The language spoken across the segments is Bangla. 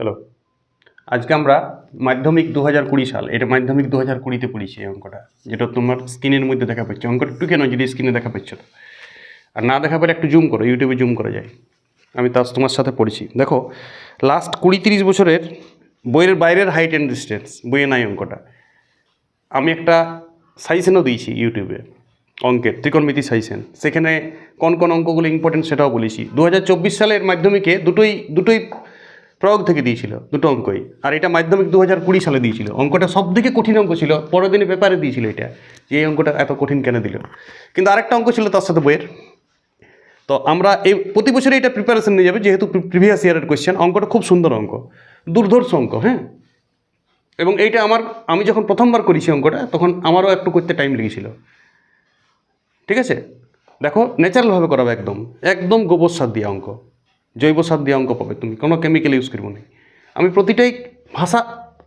চলো। আজকে আমরা মাধ্যমিক দু হাজার কুড়ি সাল, এটা মাধ্যমিক দু হাজার কুড়িতে পড়েছি এই অঙ্কটা, যেটা তোমার স্ক্রিনের মধ্যে দেখা পাচ্ছে। অঙ্কটা একটু কেন যদি স্ক্রিনে দেখা পাচ্ছ? তো আর না দেখা পেলে একটু জুম করো ইউটিউবে জুম করা যায়। আমি তার তোমার সাথে পড়েছি। দেখো লাস্ট কুড়ি তিরিশ বছরের বইয়ের বাইরের হাইট অ্যান্ড ডিস্টেন্স বইয়ে নাই অঙ্কটা। আমি একটা সাইসেনও দিয়েছি ইউটিউবে অঙ্কের ত্রিকোণমিতি সাইসেন। সেখানে কোন কোন অঙ্কগুলো ইম্পর্টেন্ট সেটাও বলেছি। দু হাজার চব্বিশ সালের মাধ্যমিকে দুটোই দুটোই প্রয়োগ থেকে দিয়েছিল, দুটো অঙ্কই। আর এটা মাধ্যমিক দু হাজার কুড়ি সালে দিয়েছিল। অঙ্কটা সব থেকে কঠিন অঙ্ক ছিল, পরের দিনে পেপারে দিয়েছিল এটা, যে এই অঙ্কটা এত কঠিন কেন দিল। কিন্তু আরেকটা অঙ্ক ছিল তার সাথে বইয়ের। তো আমরা এই প্রতি বছরে এটা প্রিপারেশন নিয়ে যাবে, যেহেতু প্রিভিয়াস ইয়ারের কোয়েশ্চেন অঙ্কটা খুব সুন্দর অঙ্ক, দুর্ধর্ষ অঙ্ক হ্যাঁ? এবং এইটা আমার, আমি যখন প্রথমবার করেছি অঙ্কটা, তখন আমারও একটু করতে টাইম লেগেছিল। ঠিক আছে? দেখো ন্যাচারালভাবে করাবে একদম একদম গোবর সার দিয়ে অঙ্ক। জৈব সার দিয়ে অঙ্ক পাবে, তুমি কোনো কেমিক্যাল ইউজ করব না আমি প্রতিটাই ভাষা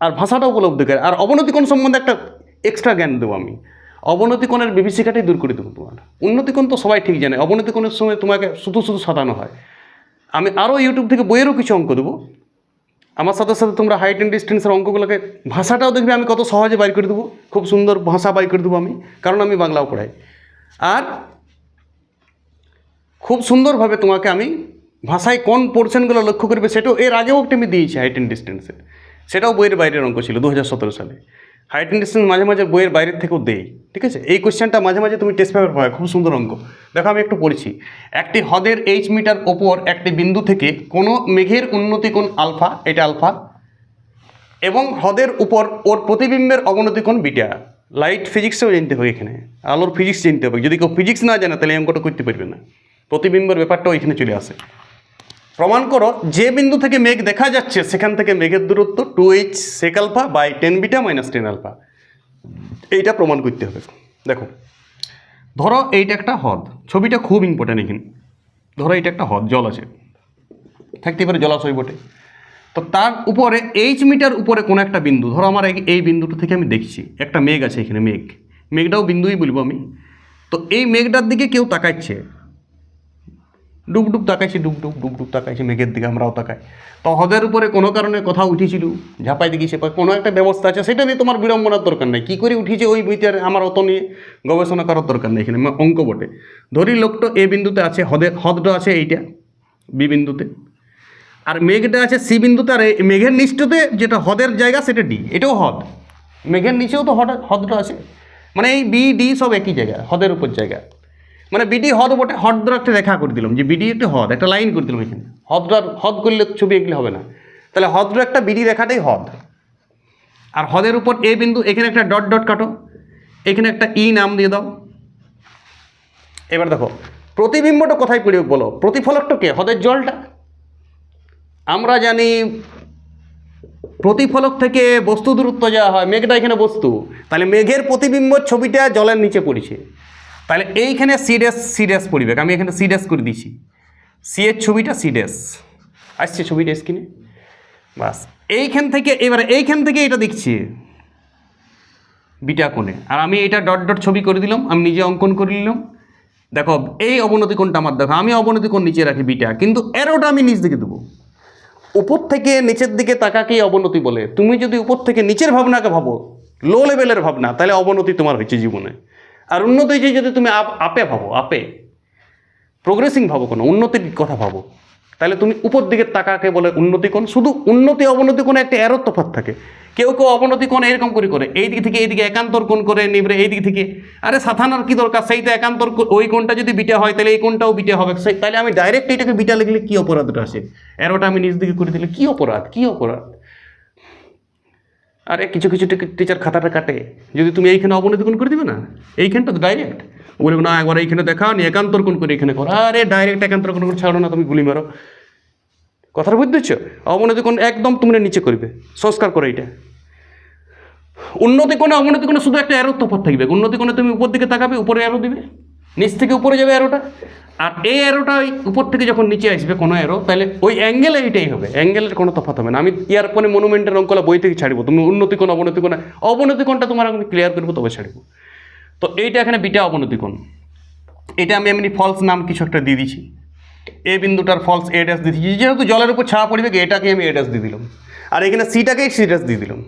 আর ভাষাটা উপলব্ধি করে। আর অবনতিকোণ সম্বন্ধে একটা এক্সট্রা জ্ঞান দেবো আমি। অবনতিকোণের বিভীষিকাটাই দূর করে দেবো তোমার। উন্নতিকোণ তো সবাই ঠিক জানে অবনতিকোণের সময় তোমাকে শুধু শুধু সাজানো হয়। আমি আরও ইউটিউব থেকে বইয়েরও কিছু অঙ্ক দেবো। আমার সাথে সাথে তোমরা হাইট অ্যান্ড ডিস্টেন্সের অঙ্কগুলোকে ভাষাটাও দেখবে, আমি কত সহজে বাইর করে দেবো। খুব সুন্দর ভাষা বাইর করে দেবো আমি, কারণ আমি বাংলাও পড়াই। আর খুব সুন্দরভাবে তোমাকে আমি ভাষায় কোন পোর্শনগুলো লক্ষ্য করবে সেটাও এর আগেও একটা আমি দিয়েছি হাইট অ্যান্ড ডিস্টেন্সের সেটাও বইয়ের বাইরের অঙ্ক ছিল দু হাজার সতেরো সালে। হাইট অ্যান্ড ডিস্টেন্স মাঝে মাঝে বইয়ের বাইরের থেকেও দেই, ঠিক আছে? এই কোশ্চেনটা মাঝে মাঝে তুমি টেস্ট পেপার পাবে, খুব সুন্দর অঙ্ক। দেখো, আমি একটু পড়ছি। একটি হ্রদের এইচ মিটার ওপর একটি বিন্দু থেকে কোনো মেঘের উন্নতি কোণ আলফা, এটা আলফা, এবং হ্রদের উপর ওর প্রতিবিম্বের অবনতি কোণ বিটা। লাইট ফিজিক্সও জানতে হবে এখানে। আলোর ফিজিক্স জানতে হবে। যদি কেউ ফিজিক্স না জানে, তাহলে অঙ্কটা করতে পারবে না। প্রতিবিম্বের ব্যাপারটাও এখানে চলে আসে। প্রমাণ করো, যে বিন্দু থেকে মেঘ দেখা যাচ্ছে, সেখান থেকে মেঘের দূরত্ব two H sec alpha by tan beta minus tan alpha এইটা প্রমাণ করতে হবে। দেখো, ধরো এইটা একটা হ্রদ। ছবিটা খুব ইম্পর্ট্যান্ট এখানে। ধরো এইটা একটা হ্রদ, জল আছে। থাকতে পারে জলাশয় বটে। তো তার উপরে এইচ মিটার উপরে কোনো একটা বিন্দু। ধরো আমার এই- এই বিন্দুটা থেকে আমি দেখছি, একটা মেঘ আছে এখানে, মেঘ। মেঘটাও বিন্দুই বলব আমি। তো এই মেঘটার দিকে কেউ তাকাচ্ছে। ডুব ডুব তাকাইছি, ডুব ডুব ডুব ডুব তাকাইছি, মেঘের দিকে আমরাও তাকাই। তো হ্রদের উপরে কোনো কারণে কথা উঠেছিল, ঝাঁপাই বা কোনো একটা ব্যবস্থা আছে, সেটা নিয়ে তোমার বিড়ম্বনার দরকার নেই। কী করে উঠেছে ওই বইতে আমার অত নিয়ে গবেষণা করার দরকার নেই এখানে অঙ্ক বটে। ধরি লোকটা এ বিন্দুতে আছে হ্রদের হ্রদটা আছে এইটা, বি বিন্দুতে। আর মেঘটা আছে সি বিন্দুতে, আর মেঘের নিচটাতে যেটা হ্রদের জায়গা সেটা ডি, এটাও হ্রদ মেঘের নিচেও তো হ্রদ হ্রদটা আছে। মানে এই বি, ডি সব একই জায়গা হ্রদের উপর জায়গা। মানে বিডি হ্রদ বটে হ্রদটা একটা রেখা করে দিলাম, যে বিডি একটা হ্রদ একটা লাইন করে দিলাম এখানে। হ্রদটার হ্রদ করলে ছবি এগুলি হবে না। তাহলে হ্রদটা একটা বিডি রেখাটাই হ্রদ আর হ্রদের উপর এ বিন্দু, এখানে একটা ডট ডট কাটো। এখানে একটা ই নাম দিয়ে দাও। এবার দেখো, প্রতিবিম্বটা কোথায় পড়বে বলো? প্রতিফলকটা কে? হ্রদের জলটা? আমরা জানি প্রতিফলক থেকে বস্তু দূরত্ব যাওয়া হয়, মেঘটা এখানে বস্তু। তাহলে মেঘের প্রতিবিম্ব ছবিটা জলের নিচে পড়েছে। তাহলে এইখানে সিডেস সিডেস পড়বে আমি এখানে সিডেস করে দিয়েছি। সি এর ছবিটা সিডেস আসছে ছবিটা স্ক্রিনে বাস। এইখান থেকে, এবারে এইখান থেকে এটা দেখছি। বিটা কোণে। আর আমি এটা ডট ডট ছবি করে দিলাম। আমি নিজে অঙ্কন করে নিলাম। দেখো, এই অবনতি কোণটা আমার দেখো। আমি অবনতি কোণ নিচে রাখি বিটা। কিন্তু এরোটা আমি নিচ দিকে দেবো। উপর থেকে নিচের দিকে তাকাকেই অবনতি বলে। তুমি যদি উপর থেকে নিচের ভাবনাকে ভাবো লো লেভেলের ভাবনা, তাহলে অবনতি তোমার হয়েছে জীবনে। আর উন্নতি হয়েছে যদি তুমি আপ ভাবো, আপে? প্রোগ্রেসিং ভাবো কোনো, উন্নতির কথা ভাবো। তাহলে তুমি উপর দিকে তাকাকে বলে উন্নতি কোণ? শুধু উন্নতি, অবনতি কোণে একটা এরো তফাৎ থাকে। কেউ কেউ অবনতি কোণ এরকম করে করে, এই দিক থেকে এইদিকে একান্তর কোণ করে নিবরে এই দিক থেকে। আরে সাথানার কি দরকার? সেইটা একান্তর ওই কোণটা যদি বিটা হয়, তাহলে এই কোণটাও বিটা হবে। সেই তাহলে আমি ডাইরেক্ট এইটাকে বিটা লিখলে কী অপরাধটা আসে? এরোটা আমি নিজ দিকে করে দিলে কী অপরাধ? কী অপরাধ? আরে কিছু কিছু টিচার খাতাটা কাটে। যদি তুমি এইখানে অবনতি কোণ করে দিবে না? এইখানটা তো ডাইরেক্ট বলবে না, একবার এইখানে দেখাও নি একান্তর কোন করে এখানে করো। আরে ডাইরেক্ট একান্তর কোন করে ছাড়ো না, তুমি গুলি মারো। কথাটা বুঝতে পারছ? অবনতি কোণ একদম তুমি নিচে করবে। সংস্কার করো এইটা। উন্নতি কোণে অবনতি কোণে শুধু একটা অ্যারো তফাৎ থাকবে। উন্নতি কোণে তুমি উপর দিকে তাকাবে, উপরে অ্যারো দিবে। নিচ থেকে উপরে যাবে অ্যারোটা আর এই অ্যারোটা ওই উপর থেকে যখন নিচে আসবে কোনো অ্যারো তাহলে ওই অ্যাঙ্গেলে এইটাই হবে। অ্যাঙ্গেলের কোনো তফাৎ হবে না। আমি ইয়ার পরে মনুমেন্টের অঙ্কলা বই থেকে ছাড়বো। তুমি উন্নতি কোণ, অবনতি কোণ, অবনতি কোণটা তোমার আমি ক্লিয়ার করব, তবে ছাড়বো। তো এইটা এখানে বিটা অবনতি কোণ। এটা আমি এমনি ফলস নাম কিছু একটা দিয়ে দিছি এ বিন্দুটার ফলস এ দিয়ে দিচ্ছি যেহেতু জলের উপর ছাড়া পড়বে এটাকে আমি এ ড্যাশ দিয়ে দিলাম। আর এখানে সিটাকেই সিরিয়াস দিয়ে দিলাম।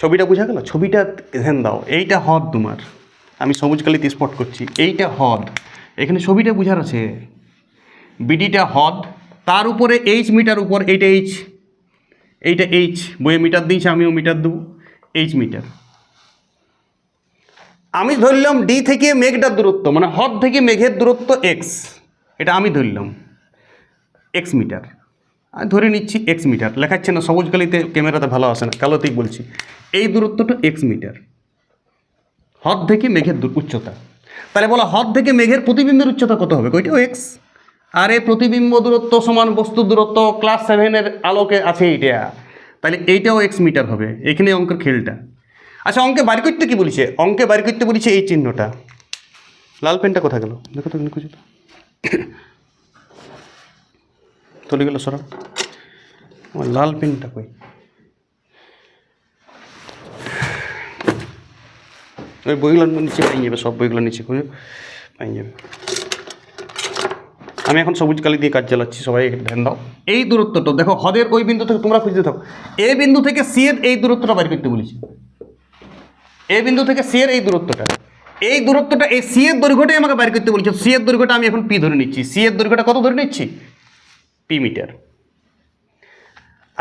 ছবিটা বোঝা গেল? ছবিটা ধ্যান দাও। এইটা হদ তোমার। আমি সবুজ কালিতে স্পট করছি। এইটা হদ। এখানে ছবিটা বোঝার আছে। বিডিটা হদ। তার উপরে এইচ মিটার উপর এইটা এইচ এইটা এইচ বইয়ে মিটার দিয়েছে, আমিও মিটার দেবো। H meter. আমি ধরলাম ডি থেকে মেঘটার দূরত্ব মানে হদ থেকে মেঘের দূরত্ব এক্স এটা আমি ধরলাম। X meter. আমি ধরে নিচ্ছি এক্স মিটার। লেখাচ্ছে না সবুজ কালিতে ক্যামেরাতে ভালো আসে না। কালোতেই বলছি। এই দূরত্বটা এক্স মিটার। হদ থেকে মেঘের উচ্চতা। তাহলে বলা হদ থেকে মেঘের প্রতিবিম্বের উচ্চতা কত হবে? ওইটাও এক্স আর এই প্রতিবিম্ব দূরত্ব সমান বস্তু দূরত্ব ক্লাস সেভেনের আলোকে আছে এইটা। তাহলে এইটাও এক্স মিটার হবে এখানে অঙ্কের খেলটা। আচ্ছা অঙ্কে বাড়ি করতে কি বলেছে? অঙ্কে বাড়ি করতে বলেছে এই চিহ্নটা। লাল পেনটা কোথায় গেল? দেখো তো খুঁজে চলে গেল সরা লাল পেনটা কই? ওই বইগুলো নিচে পাই যাবে, সব বইগুলো নিচে খুঁজে, পাই যাবে। আমি এখন সবুজ কালি দিয়ে কাজ চালাচ্ছি, সবাই ধ্যান দাও। এই দূরত্বটা, দেখো, হদের ওই বিন্দু থেকে তোমরা খুঁজতে থাকো। এ বিন্দু থেকে সি এর এই দূরত্বটা বাইর করতে বলেছি। এ বিন্দু থেকে সি এর এই দূরত্বটা। এই দূরত্বটা, এই সি এর দৈর্ঘ্যটাই আমাকে বাইর করতে বলেছে। সি এর দৈর্ঘ্যটা আমি এখন পি ধরে নিচ্ছি। সি এর দৈর্ঘ্যটা কত ধরে নিচ্ছি? P meter.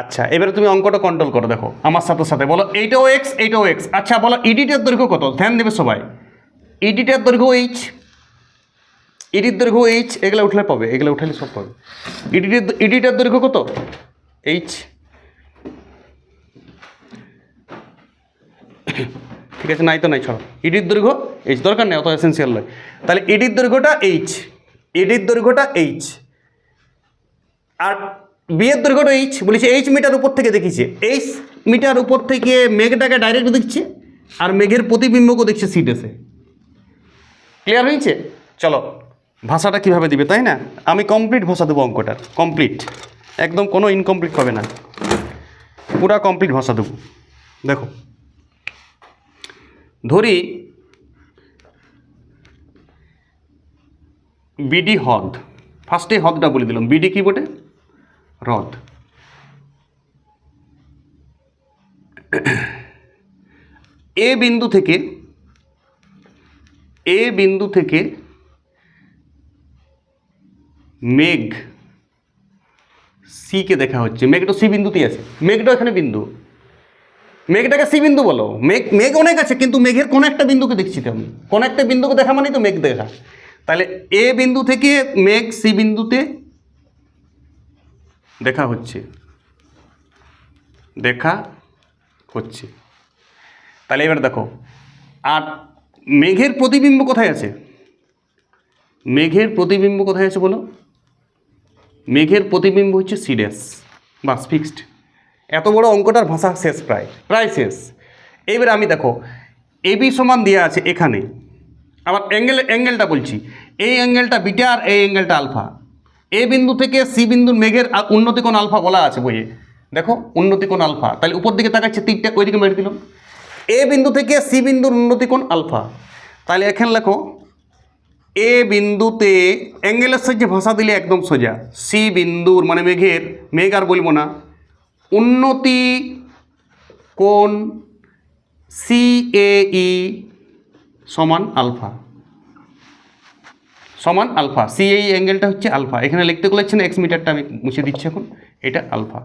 আচ্ছা এবারে তুমি অঙ্কটা কন্ট্রোল করো, দেখো, আমার সাথে সাথে বলো এইটাও এক্স এইটাও এক্স আচ্ছা বলো ইডিটের দৈর্ঘ্য কত? ধ্যান দেবে সবাই। ইডিটের দৈর্ঘ্য এইচ ইডির দৈর্ঘ্য এইচ এগুলো উঠলে পাবে, এগুলো উঠালে সব পাবে। ইডিটের ইডিটের দৈর্ঘ্য কত? এইচ ঠিক আছে, নাই তো, নাই ছাড়ো ইডির দৈর্ঘ্য এইচ দরকার নেই, অত এসেন্সিয়াল নয়। তাহলে ইডির দৈর্ঘ্যটা এইচ ইডির দৈর্ঘ্যটা এইচ আর বিয়ের দৈর্ঘ্যটা এইচ বলেছে এইচ মিটার উপর থেকে দেখিছে। এইচ মিটার উপর থেকে মেঘটাকে ডাইরেক্ট দেখছে আর মেঘের প্রতিবিম্বকে দেখছে সিডেসে ক্লিয়ার হয়েছে? চলো, ভাষাটা কীভাবে দিবে, তাই না? আমি কমপ্লিট ভাষা দেবো অঙ্কটার কমপ্লিট একদম কোনো ইনকমপ্লিট হবে না। পুরা কমপ্লিট ভাষা দেবো। দেখো। ধরি বিডি হ্রদ। ফার্স্টে হ্রদটা বলে দিলাম। বিডি কি বটে? হ্রদ এ বিন্দু থেকে, এ বিন্দু থেকে মেঘ সিকে দেখা হচ্ছে। মেঘটা সি বিন্দুতেই আছে। মেঘটা এখানে বিন্দু। মেঘটাকে সি বিন্দু বলো। মেঘ মেঘ অনেক আছে, কিন্তু মেঘের কোনো একটা বিন্দুকে দেখছি তো আমি। কোনো একটা বিন্দুকে দেখা মানেই তো মেঘ দেখা। তাহলে এ বিন্দু থেকে মেঘ সি বিন্দুতে দেখা হচ্ছে। দেখা হচ্ছে। তাহলে এবার দেখো, আর মেঘের প্রতিবিম্ব কোথায় আছে? মেঘের প্রতিবিম্ব কোথায় আছে বলো? মেঘের প্রতিবিম্ব হচ্ছে সিরিয়াস, বাস ফিক্সড। এত বড় অঙ্কটার ভাষা শেষ প্রায় প্রায় শেষ। এইবারে আমি দেখো এবি সমান দেওয়া আছে এখানে। আবার অ্যাঙ্গেল অ্যাঙ্গেলটা বলছি। এই অ্যাঙ্গেলটা বিটা আর এই অ্যাঙ্গেলটা আলফা। এ বিন্দু থেকে সি বিন্দুর মেঘের আ- উন্নতি কোণ আলফা বলা আছে বইয়ে। দেখো উন্নতি কোণ আলফা। তাহলে উপর দিকে তাকাচ্ছে, তিনটা ওইদিকে মেরে দিলাম এ বিন্দু থেকে সি বিন্দুর উন্নতি কোণ আলফা। তাহলে এখানে লেখো এ বিন্দুতে অ্যাঙ্গেলের সাহায্যে ভাষা দিলে একদম সোজা। সি বিন্দুর মানে মেঘের, মেঘ আর বলব না। উন্নতি কোণ সি এ ই সমান আলফা। সমান আলফা। সি এই অ্যাঙ্গেলটা হচ্ছে আলফা। এখানে লিখতে বলেছেন এক্স মিটারটা আমি মুছে দিচ্ছি এখন। এটা আলফা।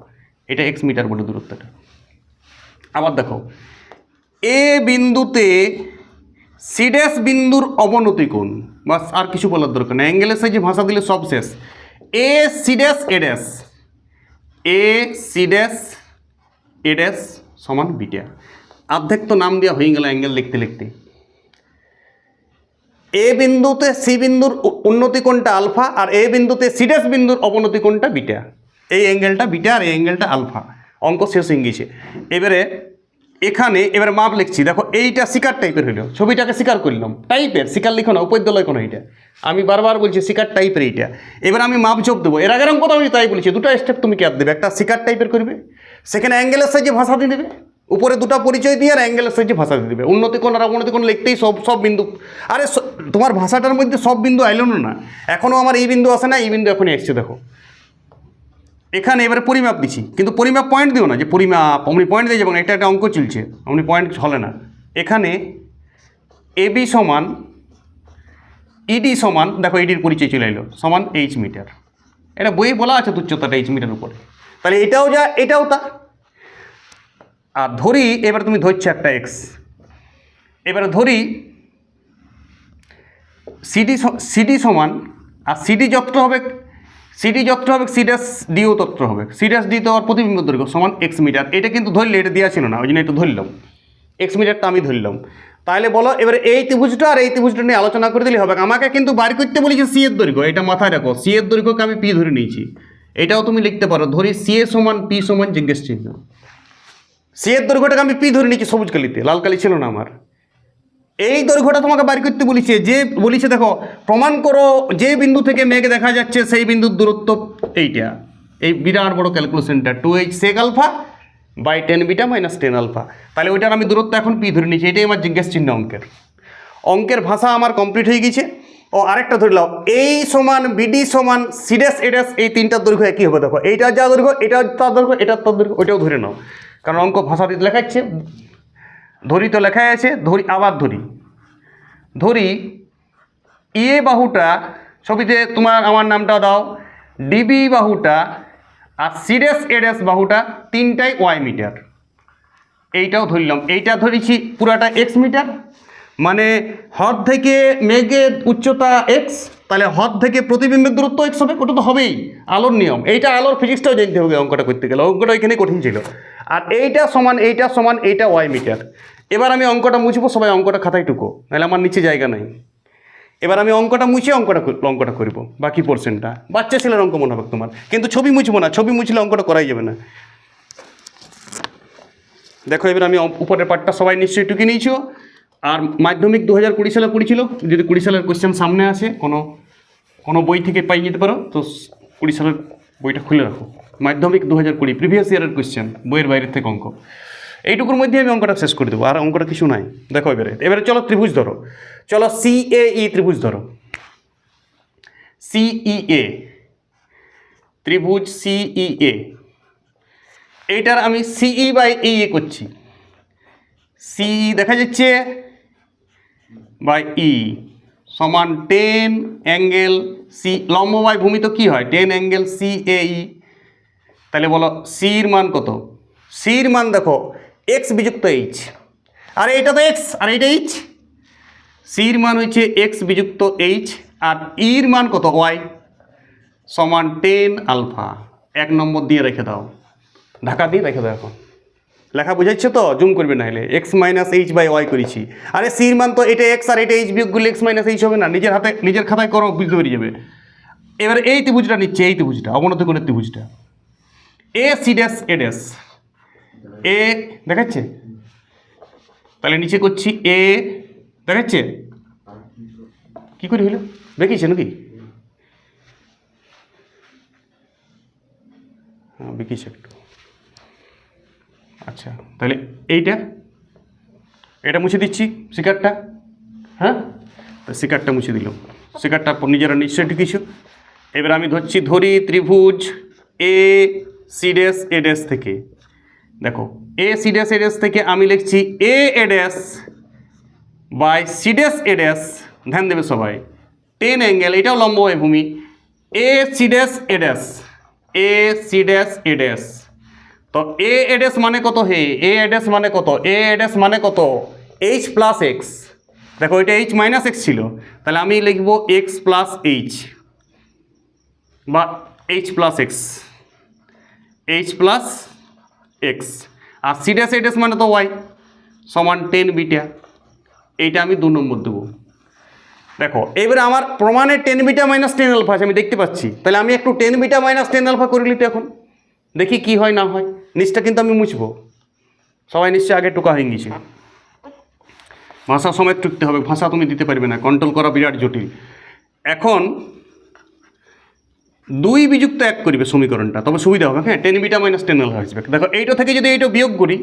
এটা এক্স মিটার বলে দূরত্বটা। আবার দেখো। এ বিন্দুতে সিডেস বিন্দুর অবনতি কোণ। বাস, আর কিছু বলার দরকার নেই। অ্যাঙ্গেলের সাইজে ভাষা দিলে সব শেষ। এ সিডেস এডেস এ সিডেস এডেস সমান বিটা। অর্ধেক তো নাম দেওয়া হয়ে গেল অ্যাঙ্গেল লিখতে লিখতে। এ বিন্দুতে সি বিন্দুর উন্নতি কোণটা আলফা আর এ বিন্দুতে সিডেস বিন্দুর অবনতি কোণটা বিটা? এই অ্যাঙ্গেলটা বিটা আর এই অ্যাঙ্গেলটা আলফা। অঙ্ক শেষ হয়ে গেছে এবারে এখানে এবারে মাপ লিখছি। দেখো, এইটা শিকার টাইপের হইল। ছবিটাকে শিকার করলাম। টাইপের শিকার লিখো না উপদ্যলয় কোনো এইটা। আমি বারবার বলছি শিকার টাইপের এইটা। এবার আমি মাপ যোগ দেবো। এর আগের অঙ্ক আমি তাই বলেছি, দুটো স্টেপ তুমি কি আর দেবে। একটা শিকার টাইপের করবে, সেখানে অ্যাঙ্গেলের সাইজে ভাষা দিয়ে দেবে। উপরে দুটো পরিচয় দিয়ে আর অ্যাঙ্গেলের সাইজে ভাষা দিয়ে দেবে। উন্নতি কোণ আর অবনতি কোণ লিখতেই সব সব বিন্দু। আরে তোমার ভাষাটার মধ্যে সব বিন্দু আইল না? এখনও আমার এই বিন্দু আসে না, এই বিন্দু এখনই এসছে, দেখো। এখানে এবারে পরিমাপ দিছি কিন্তু পরিমাপ পয়েন্ট দিও না, যে পরিমাপ, অমনি পয়েন্ট দিয়ে যাব না এটা একটা অঙ্ক চলছে, অমনি পয়েন্ট চলে না। এখানে এবি সমান ইডি সমান, দেখো ইডির পরিচয় চলে এলো, সমান এইচ মিটার এটা বইয়ে বলা আছে তুচ্ছতাটা এইচ মিটার উপরে। তাহলে এটাও যা, এটাও তা। আর ধরি, এবার তুমি ধরছো একটা এক্স এবারে ধরি সিডি সিডি সমান, আর সিডি যতটা হবে সিডি যতটা হবে সিডাস ডিও ততটা হবে। সিডাস ডি তো আর প্রতিবিম্ব দৈর্ঘ্য সমান এক্স মিটার এটা কিন্তু ধরলে এটা দেওয়া ছিল না, ওই জন্য একটু ধরলাম। এক্স মিটারটা আমি ধরলাম। তাহলে বলো, এবারে এই ত্রিভুজটা আর এই ত্রিভুজটা নিয়ে আলোচনা করে দিলে হবে। আমাকে কিন্তু বার করতে বলেছে সি এর দৈর্ঘ্য, এটা মাথায় রাখো। সি এর দৈর্ঘ্যকে আমি পি ধরে নিয়েছি। এটাও তুমি লিখতে পারো। ধরি সি এ সমান পি সমান জিজ্ঞেস চিহ্ন। সি দৈর্ঘ্যটাকে আমি পি ধরে নিয়েছি সবুজ কালিতে, লাল কালি ছিল না আমার। এই দৈর্ঘ্যটা তোমাকে বার করতে বলেছে, যে বলেছে দেখো, প্রমাণ করো যে বিন্দু থেকে মেঘ দেখা যাচ্ছে, সেই বিন্দুর দূরত্ব এইটা। এই বিরাট বড় ক্যালকুলেশনটা two H sec alpha by tan beta minus tan alpha তাহলে ওইটার আমি দূরত্ব এখন পি ধরে নিয়েছি, এটাই আমার জিজ্ঞেস চিহ্ন অঙ্কের। অঙ্কের ভাষা আমার কমপ্লিট হয়ে গেছে। ও আরেকটা ধরে নাও এই সমান বিডি সমান সিডেস এডেস এই তিনটার দৈর্ঘ্য একই হবে, দেখো। এইটার যা দৈর্ঘ্য, এটা তার দৈর্ঘ্য এটার তার দৈর্ঘ্য, ওইটাও ধরে নাও। কারণ অঙ্ক ভাষা দিতে লেখাচ্ছে, ধরি তো লেখাই আছে, ধরি, আবার ধরি। ধরি ইয়ে বাহুটা, ছবিতে তোমার আমার নামটা দাও, ডিবি বাহুটা আর সিডেস এডেস বাহুটা তিনটাই ওয়াই মিটার। এইটাও ধরলাম। এইটা ধরেছি পুরাটা এক্স মিটার মানে হদ থেকে মেঘের উচ্চতা এক্স তাহলে হদ থেকে প্রতিবিম্বের দূরত্ব এক্স হবে, ওটা তো হবেই। আলোর নিয়ম। এইটা আলোর ফিজিক্সটাও জানতে হবে অঙ্কটা করতে গেলে। অঙ্কটা এখানে কঠিন ছিল। আর এইটা সমান এইটা সমান, এইটা ওয়াই মিটার। এবার আমি অঙ্কটা মুছবো, সবাই অঙ্কটা খাতায় টুকো। নাহলে আমার নিচে জায়গা নাই। এবার আমি অঙ্কটা মুছে অঙ্কটা অঙ্কটা করব, বাকি পোর্শনটা বাচ্চা ছেলের অঙ্ক মনে হবে তোমার। কিন্তু ছবি মুছবো না, ছবি মুছলে অঙ্কটা করাই যাবে না। দেখো, এবার আমি উপরের পার্টটা সবাই নিশ্চয়ই টুকে নিয়েছো। আর মাধ্যমিক দু হাজার কুড়ি সালে পড়েছিল যদি কুড়ি সালের কোয়েশ্চেন সামনে আসে, কোনো কোনো বই থেকে পাই যেতে পারো, তো কুড়ি সালের বইটা খুলে রাখো। মাধ্যমিক দু হাজার কুড়ি প্রিভিয়াস ইয়ারের কোয়েশ্চেন বইয়ের বাইরের থেকে অঙ্ক। এইটুকুর মধ্যে আমি অঙ্কটা শেষ করে দেবো, আর অঙ্কটা কিছু নাই। দেখো এবারে এবারে চলো ত্রিভুজ ধরো। চলো সি এ ই ত্রিভুজ ধরো। সিই এ ত্রিভুজ সিই এ এইটার আমি সিই বাই এ করছি। সিই দেখা যাচ্ছে বাই ই সমান টেন অ্যাঙ্গেল সি লম্ব ভূমি তো কী হয়? Tan angle C A E তাহলে বলো সির মান কত? সির মান দেখো এক্স বিযুক্ত এইচ আর এটা তো এক্স আর এটা এইচ সির মান হচ্ছে এক্স বিযুক্ত এইচ আর ইর মান কত? ওয়াই সমান টেন আলফা এক নম্বর দিয়ে রেখে দাও। ঢাকা দিয়ে রেখে দাও এখন। লেখা বুঝাচ্ছে তো? জুম করবে না হলে। X minus H by Y করেছি। আরে সির মান তো এটা এক্স আর এটা এইচ বিয়োগ করলে এক্স মাইনাস এইচ হবে না। নিজের হাতে, নিজের খাতায় করো বুঝতে পেরে যাবে। এবারে এই ত্রিভুজটা নিচ্ছে, এই ত্রিভুজটা, অবনত কোণের ত্রিভুজটা। A C dash A dash A দেখাচ্ছে? তাহলে নিচে করছি এ দেখাচ্ছে? কি করে হইল দেখিয়েছে নাকি? হ্যাঁ একটু আচ্ছা তাহলে এইটা, এটা মুছে দিচ্ছি শিকারটা হ্যাঁ? তা শিকারটা মুছে দিল শিকারটা নিজেরা নিশ্চয় ঢুকিয়েছো এবার আমি ধরছি, ধরি ত্রিভুজ এ সিডেস এডেস থেকে। দেখো এ সিডেস এডেস থেকে আমি লিখছি এ এডেস বাই সিডেস এডেস ধ্যান দেবে সবাই। টেন অ্যাঙ্গেল এটাও লম্ব ভূমি। এ সিডেস এডেস এ সিডেস এডেস তো এ এডেস মানে কত? হে এ এডেস মানে কত? এ এডেস মানে কত? এইচ প্লাস এক্স দেখো, এটা এইচ মাইনাস এক্স ছিল। তাহলে আমি লিখব এক্স প্লাস এইচ বা H plus X H plus X আর সিডেস এডেস মানে তো ওয়াই সমান টেন বিটা। এইটা আমি দু নম্বর দেবো। দেখো, এবারে আমার প্রমাণে tan beta minus tan alpha আছে, আমি দেখতে পাচ্ছি। তাহলে আমি একটু tan beta minus tan alpha করে নিতে এখন। দেখি কি হয়, না হয়। নিচটা কিন্তু আমি মুছবো। সবাই নিশ্চয়ই আগে টোকা হয়ে গেছে। ভাষা সময় টুকতে হবে, ভাষা তুমি দিতে পারবে না কন্ট্রোল করা বিরাট জটিল। এখন দুই বিযুক্ত এক করিবে সমীকরণটা, তবে সুবিধা হবে। হ্যাঁ tan beta minus tan alpha আসবে। দেখো, এইটা থেকে যদি এইটা বিয়োগ করি,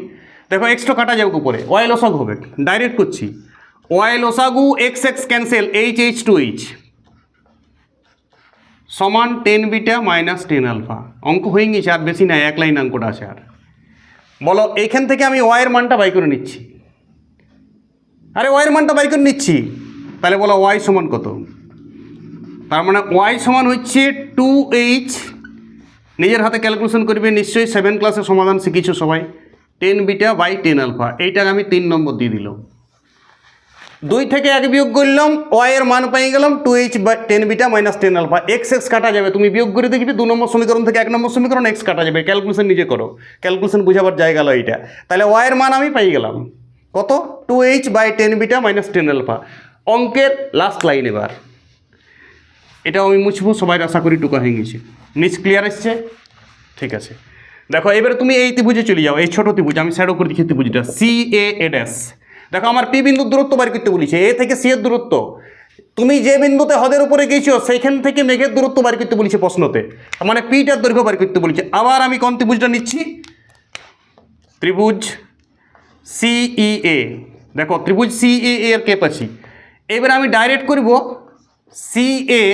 দেখো এক্সট্রা কাটা যাবে উপরে। ওয়াই লসাগু হবে। ডাইরেক্ট করছি। ওয়াই লসাগু X X cancel H H two H সমান tan beta minus tan alpha. অঙ্ক হয়ে গেছে, আর বেশি নাই এক লাইন অঙ্কটা আছে আর। বলো, এইখান থেকে আমি ওয়াইয়ের মানটা বাই করে নিচ্ছি। আরে ওয়াইয়ের মানটা বাই করে নিচ্ছি। তাহলে বলো ওয়াই সমান কত? তার মানে ওয়াই সমান হচ্ছে টু এইচ নিজের হাতে ক্যালকুলেশন করবে, নিশ্চয়ই সেভেন ক্লাসের সমাধান শিখিছো সবাই। Tan beta by tan alpha. এইটাকে আমি তিন নম্বর দিয়ে দিলাম। দুই থেকে এক বিয়োগ করলাম এর মান পেয়ে গেলাম two H by tan beta minus tan alpha X X কাটা যাবে। তুমি বিয়োগ করে দেখবি দু নম্বর সমীকরণ থেকে এক নম্বর সমীকরণ এক্স কাটা যাবে। ক্যালকুলেশন নিজে করো। ক্যালকুলেশন বুঝাবার জায়গা হলো এইটা। তাহলে এর মান আমি পেয়ে গেলাম। কত? Two H by tan beta minus tan alpha অঙ্কের লাস্ট লাইন এবার। এটাও আমি মুছবো, সবাই আশা করি টুকা হয়ে গেছে। নিচ ক্লিয়ার এসছে? ঠিক আছে। দেখো, এবারে তুমি এই ত্রিভুজে চলে যাও। এই ছোট ত্রিভুজ, আমি স্যাডো করে দিচ্ছি ত্রিভুজটা। সি এ এড এস দেখো, আমার পি বিন্দুর দূরত্ব বাড়ি করতে বলেছে, এ থেকে সি এর দূরত্ব। তুমি যে বিন্দুতে হদের উপরে গেছো সেইখান থেকে মেঘের দূরত্ব বাড়ি করতে বলেছে প্রশ্নতে। মানে পিটার দৈর্ঘ্য বাড়ি করতে বলেছে। আবার আমি কোন ত্রিভুজটা নিচ্ছি? ত্রিভুজ সিইএ দেখো, ত্রিভুজ সিএ এর কে পাচ্ছি এবার আমি ডাইরেক্ট করব সিএ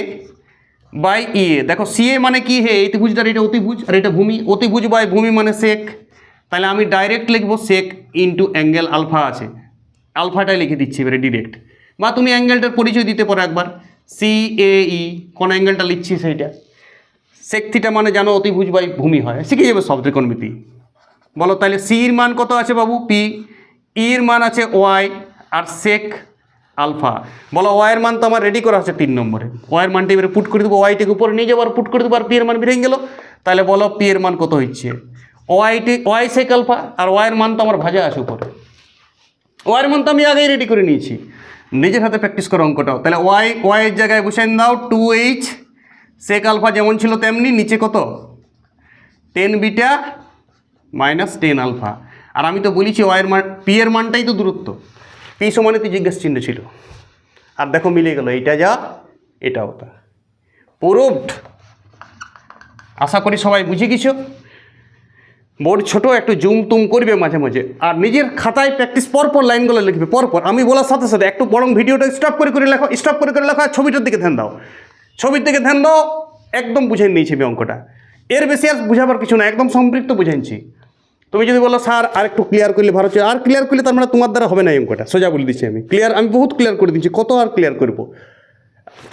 বাই ই এ। দেখো সিএ মানে কি হে? এই ত্রিভুজটার এটা অতিভুজ আর এটা ভূমি। অতিভুজ বাই ভূমি মানে সেক তাহলে আমি ডাইরেক্ট লিখব সেক ইন্টু অ্যাঙ্গেল আলফা আছে। আলফাটাই লিখে দিচ্ছি এবারে ডিরেক্ট বা তুমি অ্যাঙ্গেলটার পরিচয় দিতে পারো একবার। সি এ ই কোন অ্যাঙ্গেলটা লিখছি সেইটা। সেক থিটা মানে জানো অতিভুজ বাই ভূমি হয়। শিখে যাবে সব ত্রিকোণমিতি। বলো তাহলে সির মান কত আছে বাবু? পি ইর মান আছে ওয়াই আর সেক আলফা। বলো ওয়াইয়ের মান তো আমার রেডি করা আছে তিন নম্বরে। ওয়াইয়ের মানটা এবারে পুট করে দেবো। ওয়াইটিকে উপরে নিয়ে যাব আর পুট করে দেবো আর পি এর মান বেরিয়ে গেল। তাহলে বলো পি এর মান কত হচ্ছে? ওয়াইটি ওয়াই সেক আলফা আর ওয়াইয়ের মান তো আমার ভাজা আছে উপরে। ওয়াইয়ের মান তো আমি আগেই রেডি করে নিয়েছি। নিজের হাতে প্র্যাকটিস করো অঙ্কটাও। তাহলে ওয়াই ওয়াইয়ের জায়গায় বসেন দাও টু এইচ সেক আলফা যেমন ছিল তেমনি, নিচে কত? Tan beta minus tan alpha আর আমি তো বলেছি ওয়াইয়ের মান পি এর মানটাই তো দূরত্ব। পি সমানে তো জিজ্ঞেস চিহ্ন ছিল। আর দেখো মিলে গেল এটা যা, এটাও তা। প্রুভড আশা করি সবাই বুঝে গেছো? বোর্ড ছোট, একটু জুম তুম করবে মাঝে মাঝে। আর নিজের খাতায় প্র্যাকটিস পরপর লাইনগুলো লিখবে, পরপর। আমি বলার সাথে সাথে একটু বরং ভিডিওটা স্টপ করে করে লেখো স্টপ করে করে লেখো ছবিটার দিকে ধ্যান দাও। ছবির দিকে ধ্যান দাও, একদম বুঝে নিয়েছি আমি অঙ্কটা। এর বেশি আর বুঝাবার কিছু না, একদম সম্পৃক্ত বুঝাইছি তুমি যদি বলো, স্যার, আর একটু ক্লিয়ার করলে ভালো ছিল আর ক্লিয়ার করলে তার মানে তোমার দ্বারা হবে না এই অঙ্কটা, সোজা বলে দিচ্ছি আমি। ক্লিয়ার আমি বহুত ক্লিয়ার করে দিচ্ছি কত আর ক্লিয়ার করব?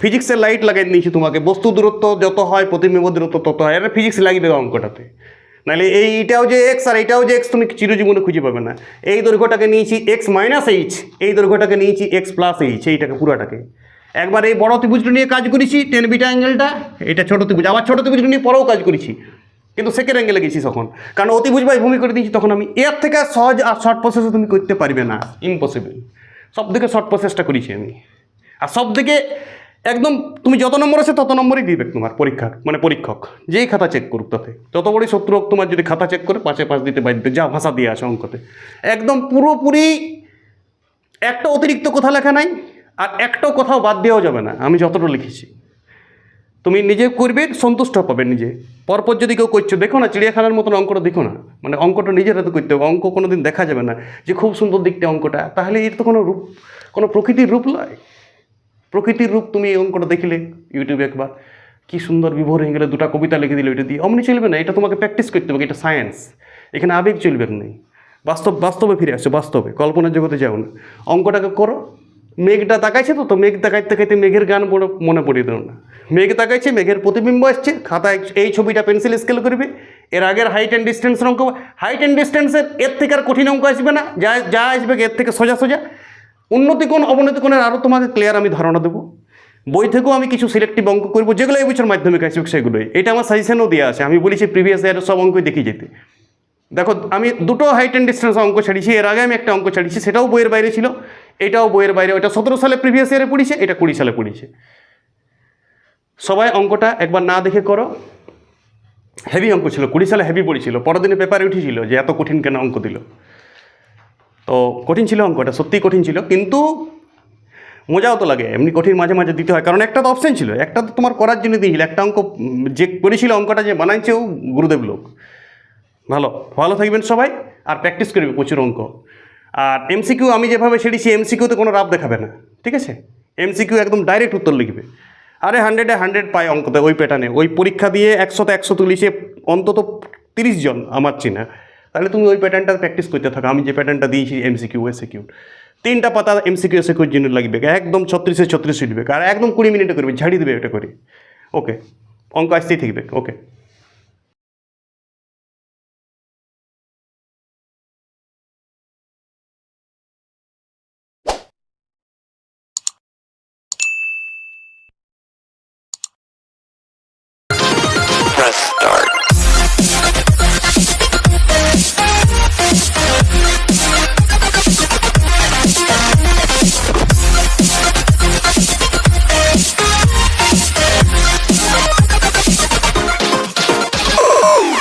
ফিজিক্সের লাইট লাগাই দিয়েছি তোমাকে, বস্তু দূরত্ব যত হয়, প্রতিবিম্ব দূরত্ব তত হয় এটা ফিজিক্স লাগিয়ে দেবে অঙ্কটাতে। নাহলে এই এইটাও যে এক্স আর এইটাও যে এক্স তুমি চিরজীবনে খুঁজে পাবে না। এই দৈর্ঘ্যটাকে নিয়েছি এক্স মাইনাস এইচ এই দৈর্ঘ্যটাকে নিয়েছি এক্স প্লাস এইচ এইটাকে পুরাটাকে। একবার এই বড় ত্রিভুজটা নিয়ে কাজ করেছি টেন বিটা অ্যাঙ্গেলটা এটা ছোটো ত্রিভুজ, আবার ছোটো ত্রিভুজটা নিয়ে পরেও কাজ করেছি। কিন্তু সেকেন্ড অ্যাঙ্গেলে গেছি তখন। কারণ অতিভুজ বাই ভূমি করে দিয়েছি তখন আমি। এর থেকে সহজ আর শর্ট প্রসেসে তুমি করতে পারবে না। ইম্পসিবল সব থেকে শর্ট প্রসেসটা করেছি আমি। আর সব থেকে একদম তুমি যত নম্বর আছে তত নম্বরই দিবে তোমার পরীক্ষার মানে পরীক্ষক। যেই খাতা চেক করুক তাতে। যত বড়ই শত্রু হোক, তোমার যদি খাতা চেক করে পাশে পাশ দিতে বাধ্য, যা ভাষা দিয়ে আছে অঙ্কতে। একদম পুরোপুরি একটা অতিরিক্ত কথা লেখা নাই, আর একটাও কোথাও বাদ দেওয়া যাবে না। আমি যতটা লিখেছি। তুমি নিজে করবে, সন্তুষ্ট পাবে নিজে। পরপর যদি কেউ করছ, দেখো না, চিড়িয়াখানার মতন অঙ্কটা দেখো না। মানে অঙ্কটা নিজের হাতে করতে হবে, অঙ্ক কোনো দিন দেখা যাবে না যে খুব সুন্দর দিকটা অঙ্কটা। তাহলে এর তো কোনো রূপ, কোনো প্রকৃতির রূপ নয়। প্রকৃতির রূপ তুমি এই অঙ্কটা দেখলে ইউটিউবে একবার। কি সুন্দর বিভোর হয়ে গেলে দুটা কবিতা লিখে দিলে, ওইটা দিয়ে। অমনি চলবে না, এটা তোমাকে প্র্যাকটিস করতে হবে, এটা সায়েন্স। এখানে আবেগ চলবে না। বাস্তব, বাস্তবে ফিরে আসছো বাস্তবে। কল্পনার জগতে যাও না। অঙ্কটাকে করো। মেঘটা তাকাইছে তো তো মেঘ তাকাইতে তাকাইতে মেঘের গান বড় মনে পড়িয়ে দেও না। মেঘ তাকাইছে, মেঘের প্রতিবিম্ব আসছে, খাতায় এই ছবিটা পেন্সিল স্কেল করবে। এর আগের হাইট অ্যান্ড ডিস্টেন্সের অঙ্ক হাইট অ্যান্ড ডিস্টেন্সের এর থেকে আর কঠিন অঙ্ক আসবে না। যা যা আসবে, এর থেকে সোজা সোজা। উন্নতি কোণ অবনতি কোণের আরও তোমাকে ক্লিয়ার আমি ধারণা দেবো। বই থেকেও আমি কিছু সিলেক্টিভ অঙ্ক করব, যেগুলো এই বছর মাধ্যমিক আসবে সেগুলোই এটা আমার সাজেশনও দেওয়া আছে। আমি বলেছি প্রিভিয়াস ইয়ারের সব অঙ্কই দেখে যেতে। দেখো, আমি দুটো হাইট অ্যান্ড ডিস্টেন্স অঙ্ক ছাড়িয়েছি, এর আগে আমি একটা অঙ্ক ছাড়িয়েছি, সেটাও বইয়ের বাইরে ছিল। এটাও বইয়ের বাইরে, ওটা সতেরো সালে প্রিভিয়াস ইয়ারে পড়িয়েছে, এটা কুড়ি সালে পড়িয়েছে। সবাই অঙ্কটা একবার না দেখে করো। হেভি অঙ্ক ছিল, কুড়ি সালে হেভি পড়েছিল পরের দিনে পেপারে উঠেছিল যে এত কঠিন কেন অঙ্ক দিল। তো কঠিন ছিল অঙ্কটা, সত্যিই কঠিন ছিল। কিন্তু মজাও তো লাগে, এমনি কঠিন মাঝে মাঝে দিতে হয়। কারণ একটা তো অপশান ছিল, একটা তো তোমার করার জন্য দিয়েছিল। একটা অঙ্ক, যে করেছিল অঙ্কটা যে বানাইছেও গুরুদেব লোক। ভালো ভালো থাকবেন সবাই, আর প্র্যাকটিস করবে প্রচুর অঙ্ক। আর এমসিকিউ আমি যেভাবে ছেড়েছি এমসিকিউতে কোনো রাব দেখাবে না, ঠিক আছে? এমসিকিউ একদম ডাইরেক্ট উত্তর লিখবে। আরে হান্ড্রেডে হান্ড্রেড পায় অঙ্কতে, ওই প্যাটার্নে ওই পরীক্ষা দিয়ে একশোতে একশো তুলিছে, অন্তত তিরিশ জন, আমার চিনা। তাহলে তুমি ওই প্যাটার্নটা প্র্যাকটিস করতে থাকো। আমি যে প্যাটার্নটা দিয়েছি এমসিকিউ এসিকিউ তিনটা পাতা এমসিকিউ এসিকিউর জন্য লাগবে। একদম ছত্রিশে ছত্রিশ উঠবে। আর একদম কুড়ি মিনিটে করবে, ঝাড়ি দেবে এটা করে। ওকে অঙ্ক আসতেই থাকবে। ওকে